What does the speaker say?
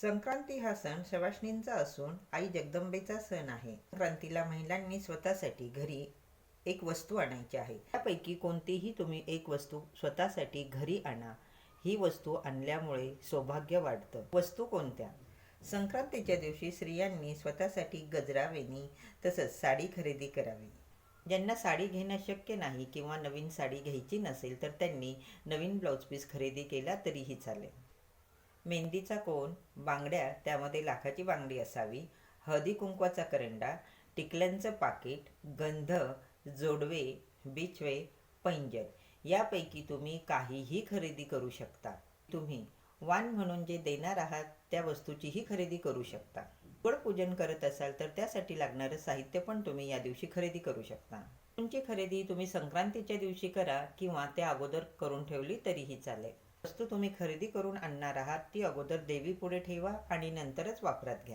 संक्रांती हा सण सवाष्णींचा असून आई जगदंबेचा सण आहे. संक्रांतीला महिलांनी स्वतःसाठी घरी एक वस्तू आणायची आहे. त्यापैकी कोणतीही तुम्ही एक वस्तू स्वतःसाठी घरी आणा. ही वस्तू आणल्यामुळे सौभाग्य वाढतं. वस्तू कोणत्या? संक्रांतीच्या दिवशी स्त्रियांनी स्वतःसाठी गजरा वेणी तसंच साडी खरेदी करावी. ज्यांना साडी घेणं शक्य नाही किंवा नवीन साडी घ्यायची नसेल तर त्यांनी नवीन ब्लाऊज पीस खरेदी केला तरीही चालेल. मेहंदीचा कोण बांगड्या त्यामध्ये लाखाची बांगडी असावी. हळदी कुंकवाचा करंडा टिकल्यांचं पाकिट गंध जोडवे बिचवे पैंजण. यापैकी तुम्ही काहीही खरेदी करू शकता. तुम्ही वाण म्हणून जे देणार आहात त्या वस्तूचीही खरेदी करू शकता. गोड पूजन करत असाल तर त्यासाठी लागणारं साहित्य पण तुम्ही या दिवशी खरेदी करू शकता. तुमची खरेदी तुम्ही संक्रांतीच्या दिवशी करा किंवा त्या अगोदर करून ठेवली तरीही चालेल. वस्तू तुम्ही खरेदी करून आणणार आहात ती अगोदर देवी पुढे ठेवा आणि नंतरच वापरात घ्या.